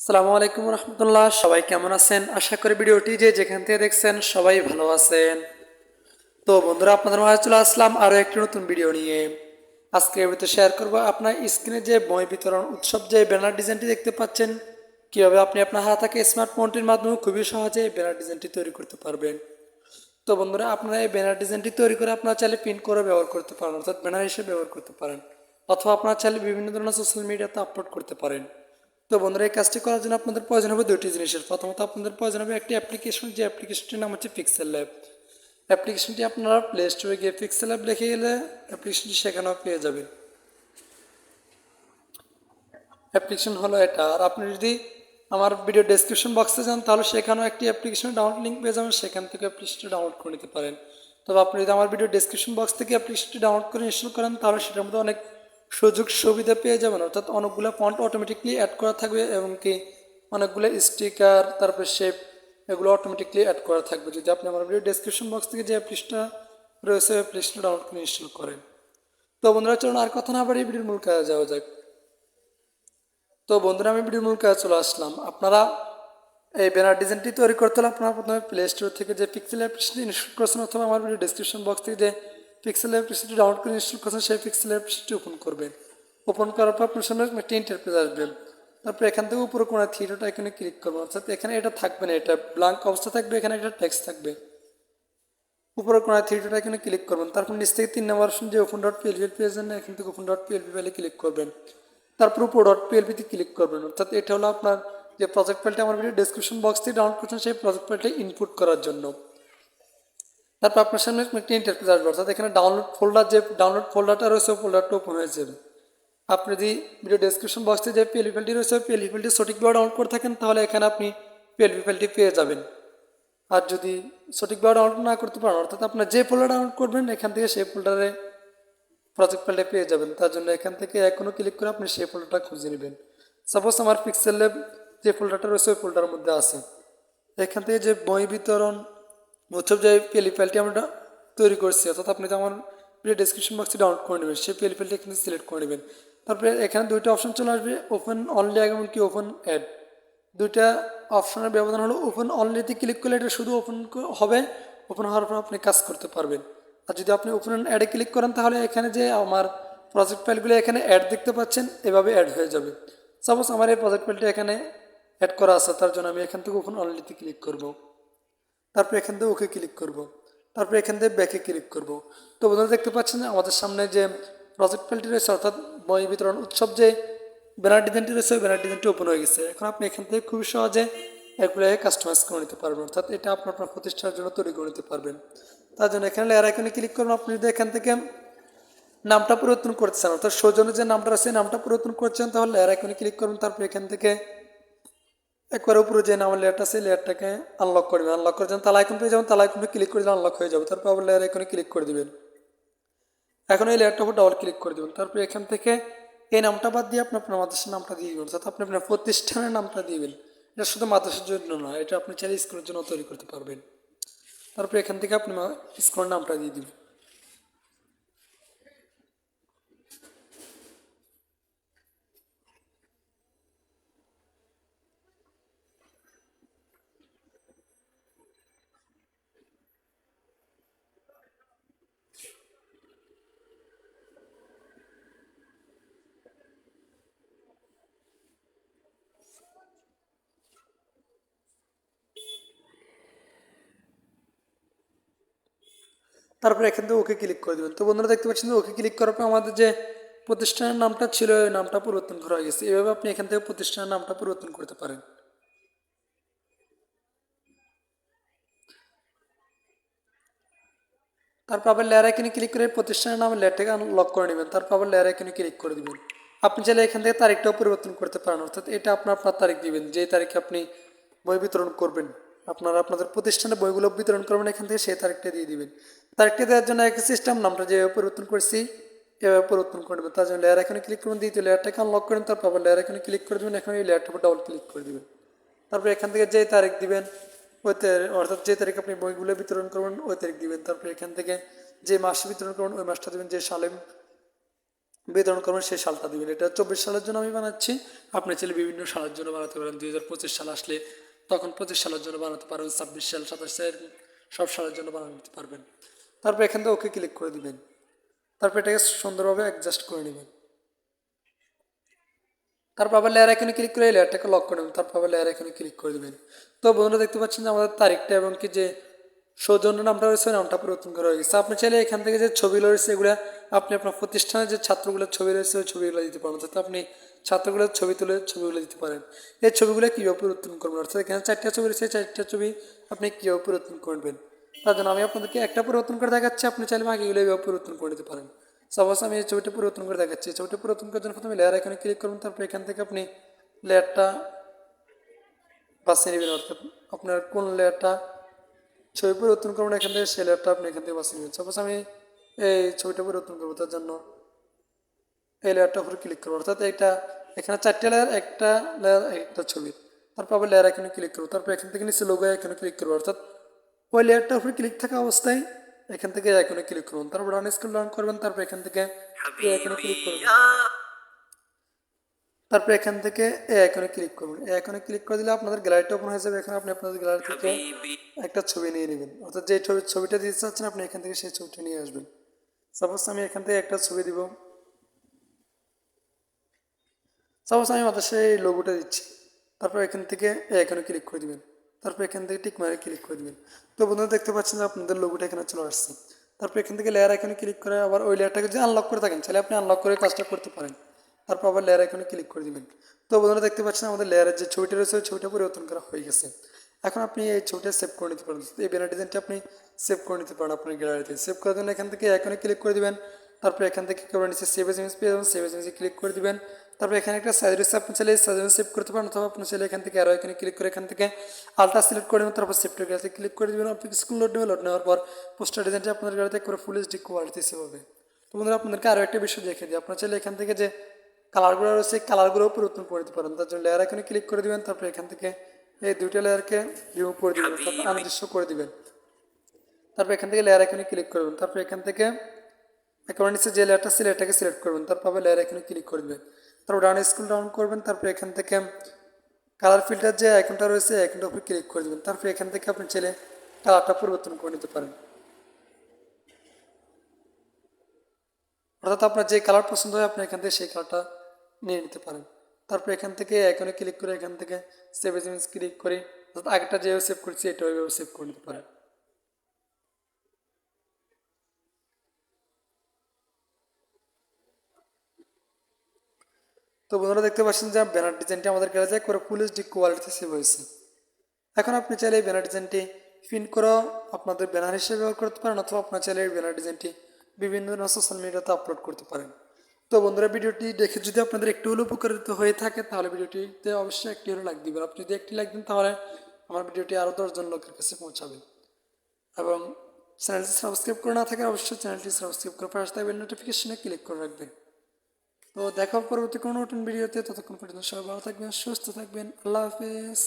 সালামু আলাইকুম রহমতুল্লাহ। সবাই কেমন আছেন? আশা করি ভিডিওটি যে যেখান থেকে দেখছেন সবাই ভালো আছেন। তো বন্ধুরা, আপনাদের মাঝে চলে আসলাম আরও একটি নতুন ভিডিও নিয়ে। আজকে ভিতরে শেয়ার করব আপনার স্ক্রিনে যে বই বিতরণ উৎসব যে ব্যানার ডিজাইনটি দেখতে পাচ্ছেন, কীভাবে আপনি আপনার হাতাকে স্মার্টফোনটির মাধ্যমে খুবই সহজে ব্যানার ডিজাইনটি তৈরি করতে পারবেন। তো বন্ধুরা, আপনারা এই ব্যানার ডিজাইনটি তৈরি করে আপনারা চাইলে প্রিন্ট করে ব্যবহার করতে পারেন, অর্থাৎ ব্যানার হিসেবে ব্যবহার করতে পারেন, অথবা আপনারা চাইলে বিভিন্ন ধরনের সোশ্যাল মিডিয়াতে আপলোড করতে পারেন। তো বন্ধুরা, এই কাজটি করার জন্য আপনাদের প্রয়োজন হবে দুটি জিনিসের। প্রথমত আপনাদের প্রয়োজন হবে একটি অ্যাপ্লিকেশন যে অ্যাপ্লিকেশনটির নাম হচ্ছে পিক্সেল ল্যাব অ্যাপ্লিকেশনটি আপনারা প্লে স্টোরে গিয়ে পিক্সেল ল্যাব লিখে গেলে অ্যাপ্লিকেশনটি সেখানেও পেয়ে যাবেন। অ্যাপ্লিকেশন হলো এটা। আর আপনি যদি আমার ভিডিও ডেসক্রিপশন বক্সে যান, তাহলে সেখানেও একটি অ্যাপ্লিকেশন ডাউনলোড লিঙ্ক পেয়ে যাবেন। সেখান থেকে অ্যাপ্লিকেশনটি ডাউনলোড করে নিতে পারেন। তবে আপনি যদি আমার ভিডিও ডেসক্রিপশন বক্স থেকে অ্যাপ্লিকেশনটি ডাউনলোড করে ইনস্টল করেন, তাহলে সেটার মধ্যে অনেক সুযোগ সুবিধা পেয়ে যাবেন। অর্থাৎ অনেকগুলো ফন্ট অটোমেটিকলি অ্যাড করা থাকবে এবং কি অনেকগুলো স্টিকার তারপর শেপ এগুলো অটোমেটিকলি অ্যাড করা থাকবে। যদি আপনি আমার ভিডিও ডেসক্রিপশন বক্স থেকে যে অ্যাপ্লিকেশনটা রয়েছে অ্যাপ্লিকেশনটা ডাউনলোড করে ইনস্টল করেন। তো বন্ধুরা, চলুন আর কথা না বাড়িয়ে ভিডিওর মূল কাজে যাওয়া যাক। তো বন্ধুরা, আমি ভিডিও মূল কাজে চলে আসলাম। আপনারা এই ব্যানার ডিজাইনটি তৈরি করতে হলে আপনারা প্রথমে প্লে স্টোর থেকে যে পিক্সেল অ্যাপ্লিকেশনটি ইনস্টল করেছেন, অথবা আমার ভিডিও ডিসক্রিপশন বক্স থেকে যে পিক্সেল অ্যাপ্লিকেশনটি ডাউনলোড করে ইনস্টল করেছেন, সেই পিক্সেল অ্যাপ্লিকেশনটি ওপেন করবেন ওপেন করার পর আপনার সামনে একটি ইন্টারপ্রেজ আসবে। তারপর এখান থেকে উপরে কোনো থিয়েটারটা এখানে ক্লিক করবেন। অর্থাৎ এখানে এটা থাকবে না, এটা ব্ল্যাঙ্ক অবস্থা থাকবে, এখানে একটা টেক্সট থাকবে। উপরে কোনো থিয়েটারটা এখানে ক্লিক করবেন। তারপর নিচ থেকে তিন নম্বর অপশন যে ওপেন ডট পিএলপি পেয়ে যান এখান থেকে ওপেন ডট পিএলপি ফাইলে ক্লিক করবেন। তারপর উপর ডট পিএলপিতে ক্লিক করবেন। অর্থাৎ এটা হলো আপনার যে প্রজেক্ট ফাইলটা আমার ভিডিও ডিসক্রিপশন বক্স থেকে ডাউনলোড করছেন, সেই প্রজেক্ট ফাইলটা ইনপুট করার জন্য। তারপর আপনার সামনে একটি ইন্টারফেস আসবে, অর্থাৎ এখানে ডাউনলোড ফোল্ডার যে ডাউনলোড ফোল্ডারটা রয়েছে ফোল্ডারটা ওপেন হয়ে যাবে। আপনি যদি ভিডিও ডেসক্রিপশন বক্সে যে পিএলপি ফাইলটি রয়েছে, ওই পিএলপি ফাইলটি সঠিকভাবে ডাউনলোড করে থাকেন, তাহলে এখানে আপনি পিএলপি ফাইলটি পেয়ে যাবেন। আর যদি সঠিকভাবে ডাউনলোড না করতে পারেন, অর্থাৎ আপনার যে ফোল্ডার ডাউনলোড করবেন, এখান থেকে সেই ফোল্ডারে প্রজেক্ট ফাইলটা পেয়ে যাবেন। তার জন্য এখান থেকে এখনও ক্লিক করে আপনি সেই ফোল্ডারটা খুঁজে নেবেন। সাপোজ আমার পিক্সেল ল্যাব যে ফোল্ডারটা রয়েছে, ওই ফোল্ডারের মধ্যে আছে। এখান থেকে যে বই বিতরণ উৎসব যে পিএলই ফাইলটি আমরা তৈরি করছি, অর্থাৎ আপনি আমার ভিডিও ডিসক্রিপশন বক্সে ডাউনলোড করে নেবেন, সেই পিএলই ফাইলটি এখানে সিলেক্ট করে নেবেন। তারপরে এখানে দুইটা অপশন চলে আসবে ওপেন অনলি এমনকি ওপেন অ্যাড দুইটা অপশনের ব্যবধান হলো ওপেন অনলিতে ক্লিক করলে এটা শুধু ওপেন হবে ওপেন হওয়ার পর আপনি কাজ করতে পারবেন। আর যদি আপনি ওপেন অ্যাডে ক্লিক করেন, তাহলে এখানে যে আমার প্রজেক্ট ফাইলগুলো এখানে অ্যাড দেখতে পাচ্ছেন, এভাবে অ্যাড হয়ে যাবে। সাপোজ আমার এই প্রজেক্ট ফাইলটা এখানে অ্যাড করা আছে, তার জন্য আমি এখান থেকে ওপেন অনলিতে ক্লিক করব। তারপর এখান থেকে ওকে ক্লিক করব। তারপর এখান থেকে ব্যাকে ক্লিক করব। তো বন্ধুরা দেখতে পাচ্ছেন আমাদের সামনে যে প্রজেক্ট ফাইলটি রয়েছে, অর্থাৎ বই বিতরণ উৎসব যে ব্যানার ডিজাইনটি রয়েছে, ওই ব্যানার ডিজাইনটি ওপেন হয়ে গেছে। এখন আপনি এখান থেকে খুবই সহজে এগুলো কাস্টমাইজ করে নিতে পারবেন। অর্থাৎ এটা আপনার আপনার প্রতিষ্ঠানের জন্য তৈরি করে নিতে পারবেন। তার জন্য এখানে লেয়ার আইকনে ক্লিক করবেন আপনি যদি এখান থেকে নামটা পরিবর্তন করতে চান, অর্থাৎ সৌজন্য যে নামটা আছে নামটা পরিবর্তন করছেন, তাহলে লেয়ার আইকনে ক্লিক করবেন তারপর এখান থেকে একবার উপরে যে নামের লেয়ারটা আছে লেয়ারটাকে আনলক করবেন আনলক করে যাবেন তালা আইকন পেয়ে যাবেন, তালা আইকনে ক্লিক করে দিলে আনলক হয়ে যাবে। তারপর আবার লেয়ার আইকনে ক্লিক করে দিবেন। এখন এই লেয়ারটার উপর ডাবল ক্লিক করে দেবেন। তারপর এখান থেকে এই নামটা বাদ দিয়ে আপনি আপনার মাদ্রাসার নামটা দিয়ে দেবেন। অর্থাৎ আপনি আপনার প্রতিষ্ঠানের নামটা দিবেন। এটা শুধু মাদ্রাসার জন্য নয়, এটা আপনি চাইলে স্কুলের জন্য তৈরি করতে পারবেন। তারপর এখান থেকে আপনি স্কুলের নামটা দিয়ে দিবেন। তারপরে এখান থেকে ওকে ক্লিক করে দেবেন তো বন্ধুরা দেখতে পাচ্ছেন ওকে ক্লিক করার পর আমাদের যে প্রতিষ্ঠানের নামটা ছিল ওই নামটা পরিবর্তন করা হয়ে গেছে। এভাবে আপনি এখান থেকে প্রতিষ্ঠানের নামটা পরিবর্তন করতে পারেন। তারপর আবার লেয়ার আইকনে ক্লিক করে প্রতিষ্ঠানের নাম লেয়ারটাকে লক করে নেবেন। তারপর আবার লেয়ার আইকনে ক্লিক করে দেবেন। আপনি চাইলে এখান থেকে তারিখটাও পরিবর্তন করতে পারেন। অর্থাৎ এটা আপনার আপনার তারিখ দিবেন। যে তারিখে আপনি বই বিতরণ করবেন। আপনারা আপনাদের প্রতিষ্ঠানে বইগুলো বিতরণ করবেন, এখান থেকে সেই তারিখটা দিয়ে দিবেন। তারিখটা দেওয়ার জন্য একটা সিস্টেম নামটা যেভাবে পরিবর্তন করছি, এভাবে পরিবর্তন করে দেবেন তার জন্য লেয়ার এখানে ক্লিক করবেন দ্বিতীয় লেয়ারটাকে আনলক করেন তারপর আবার লেয়ার এখানে ক্লিক করে দেবেন, এখন এই লেয়ারটার উপর ডাবল ক্লিক করে দেবেন। তারপর এখান থেকে যে তারিখ দিবেন, ওই অর্থাৎ যে তারিখ আপনি বইগুলো বিতরণ করবেন, ওই তারিখ দিবেন। তারপর এখান থেকে যে মাসে বিতরণ করবেন, ওই মাসটা দেবেন, যে সালে বিতরণ করবেন, সেই সালটা দিবেন। এটা চব্বিশ সালের জন্য আমি বানাচ্ছি। আপনি চাইলে বিভিন্ন সালের জন্য বানাতে পারেন। দুই হাজার পঁচিশ সাল আসলে তখন পঁচিশ সালের জন্য বানাতে পারবেন, ছাব্বিশ সাল, সাতাশ সাল, সব সালের জন্য বানাতে পারবেন। তারপর এখান থেকে ওকে ক্লিক করে দিবেন। তারপর এটাকে সুন্দরভাবে অ্যাডজাস্ট করে নেবেন। তারপর আবার লেয়ার এখানে ক্লিক করে লেয়ারটাকে লক করে নেবেন। তারপর আবার লেয়ার এখানে ক্লিক করে দেবেন। তো বন্ধুরা দেখতে পাচ্ছেন যে আমাদের তারিখটা এবং কি যে সৌজন্য নামটা রয়েছে নামটা পরিবর্তন করা হয়ে গেছে। আপনি চাইলে এখান থেকে যে ছবিগুলো রয়েছে, এগুলো আপনি আপনার প্রতিষ্ঠানের যে ছাত্রগুলোর ছবি রয়েছে, ওই ছবিগুলো দিতে পারবেন অর্থাৎ আপনি ছাত্রগুলোর ছবি তুলে ছবিগুলো দিতে পারেন। এই ছবিগুলো কীভাবে পরিবর্তন করবেন? অর্থাৎ এখানে চারটা ছবি রয়েছে চারটা ছবি আপনি কীভাবে পরিবর্তন করবেন? তার জন্য আমি আপনাদেরকে একটা পরিবর্তন করে দেখাচ্ছি, আপনি চাইলে বাকিগুলো এইভাবে পরিবর্তন করে নিতে পারেন। সাপোজ আমি এই ছবিটা পরিবর্তন করে দেখাচ্ছি। ছবিটা পরিবর্তন করার জন্য প্রথমে লেয়ার এখানে ক্লিক করুন, তারপর এখান থেকে আপনি লেয়ারটা বাছিয়ে নেবেন। অর্থাৎ আপনার কোন লেয়ারটা ছবি পরিবর্তন করবেন, এখান থেকে সেই লেয়ারটা আপনি এখান থেকে বাছিয়ে নেবেন। সাপোজ আমি এই ছবিটা পরিবর্তন করব, তার জন্য এই লেয়ারটার উপরে ক্লিক করব। অর্থাৎ এইটা, এখানে চারটে লেয়ার একটা লেয়ার একটা ছবি। তারপর আবার লেয়ার এখানে ক্লিক করব। তারপর এখান থেকে নিচে লোগো এখানে ক্লিক করব। অর্থাৎ ওই লেয়ারটার উপরে ক্লিক থাকা অবস্থায় এখান থেকে এখানে ক্লিক করুন তারপর রান স্কুল রান করবেন, তারপর এখান থেকে এখানে ক্লিক করবেন। তারপর এখান থেকে এ আইকনে ক্লিক করুন এ আইকনে ক্লিক করে দিলে আপনাদের গ্যালারিটা ওপেন হয়ে যাবে। এখানে আপনি আপনাদের গ্যালারি থেকে একটা ছবি নিয়ে নেবেন। অর্থাৎ যে ছবি, ছবিটা দিতে চাচ্ছেন, আপনি এখান থেকে সেই ছবিটা নিয়ে আসবেন। সাপোজ আমি এখান থেকে একটা ছবি দিব। সাপোজ আমি মাথার এই লোগোটা দিচ্ছি, তারপর এখান থেকে এখানে ক্লিক করে দিবেন, তারপর এখান থেকে টিক মারে ক্লিক করে দিবেন। তো বন্ধুরা দেখতে পাচ্ছেন যে আপনাদের লোগোটা এখানে চলে আসছে। তারপর এখান থেকে লেয়ার এখানে ক্লিক করে আবার ওই লেয়ারটাকে যদি আনলক করে থাকেন তাহলে আপনি আনলক করে কাজটা করতে পারেন। তারপর আবার লেয়ার এখানে ক্লিক করে দিবেন। তো বন্ধুরা দেখতে পাচ্ছেন আমাদের লেয়ারের যে ছবিটা রয়েছে, ওই ছবিটা পরিবর্তন করা হয়ে গেছে। এখন আপনি এই ছবিটা সেভ করে নিতে পারেন। এই ব্যানার ডিজাইনটা আপনি সেভ করে নিতে পারেন আপনার গ্যালারিতে সেভ করার জন্য এখান থেকে আইকনে ক্লিক করে দিবেন। তারপর এখান থেকে কেবল নিচে সেভ এজ ইমেজ পেয়ে যাবেন সেভ এজ ইমেজে ক্লিক করে দিবেন। তারপর এখানে একটা সাইজ রয়েছে আপনি চাইলে সাইজ সেভ করতে পারেন অথবা আপনি চাইলে এখান থেকে আরও এখানে ক্লিক করে এখান থেকে আলট্রা সিলেক্ট করে দেবেন তারপর সেভটার গাড়িতে ক্লিক করে দেবেন। আপনি স্কুল লোড নেবেন লোড নেওয়ার পর পোস্টার ডিজাইনটা আপনার গাড়িতে করে ফুল এইচডি কোয়ালিটি সেভ হবে। তো বন্ধুরা আপনাদেরকে আরও একটা বিষয় দেখে দিই। আপনার চাইলে এখান থেকে যে কালারগুলো রয়েছে কালারগুলো পরিবর্তন করে দিতে পারেন। তার জন্য লেয়ার এখানে ক্লিক করে দিবেন তারপর এখান থেকে এই দুইটা লেয়ারকে রিমুভ করে দিবেন অর্থাৎ আনির্দিষ্ট করে দিবেন। তারপর এখান থেকে লেয়ার এখানে ক্লিক করবেন তারপর এখান থেকে একেবারে নিচে যে লেয়ারটা আছে লেয়ারটাকে সিলেক্ট করবেন। তারপর লেয়ার এখানে ক্লিক করে দিবেন তারপর ডাউন স্কুল ডাউন করবেন। তারপর এখান থেকে কালার ফিল্টার যে আইকনটা রয়েছে আইকনটার উপর ক্লিক করে দেবেন। তারপর এখান থেকে আপনি চাইলে কালারটা পরিবর্তন করে নিতে পারেন। অর্থাৎ আপনার যে কালার পছন্দ হয়, আপনি এখান থেকে সেই কালারটা নিয়ে নিতে পারেন। তারপর এখান থেকে আইকনে ক্লিক করে এখান থেকে সেভ ক্লিক করে, অর্থাৎ আগেটা যেভাবে সেভ করছি এটা ওইভাবে সেভ করে নিতে পারেন। তো বন্ধুরা দেখতে পাচ্ছেন যে ব্যানার ডিজাইনটি আমাদের গ্যালারিতে করে ফুল এইচডি কোয়ালিটিতে সেভ হয়েছে। এখন আপনি চাইলে এই ব্যানার ডিজাইনটি প্রিন্ট করে আপনাদের ব্যানার হিসেবে ব্যবহার করতে পারেন, অথবা আপনার চাইলে এই ব্যানার ডিজাইনটি বিভিন্ন সোশ্যাল মিডিয়াতে আপলোড করতে পারেন। তো বন্ধুরা ভিডিওটি দেখে যদি আপনাদের একটু হলেও উপকারিত হয়ে থাকে, তাহলে ভিডিওটিতে অবশ্যই একটি হলে লাইক দিবেন। আপনি যদি একটি লাইক দেন, তাহলে আমার ভিডিওটি আরও দশজন লোকের কাছে পৌঁছাবে। এবং চ্যানেলটি সাবস্ক্রাইব করে না থাকলে অবশ্যই চ্যানেলটি সাবস্ক্রাইব করে পাশে থাকবেন নোটিফিকেশনে ক্লিক করে রাখবেন। তো দেখা পরবর্তী কোনো নতুন ভিডিওতে ততক্ষণ পর্যন্ত সবাই ভালো থাকবেন, সুস্থ থাকবেন। আল্লাহ হাফেজ।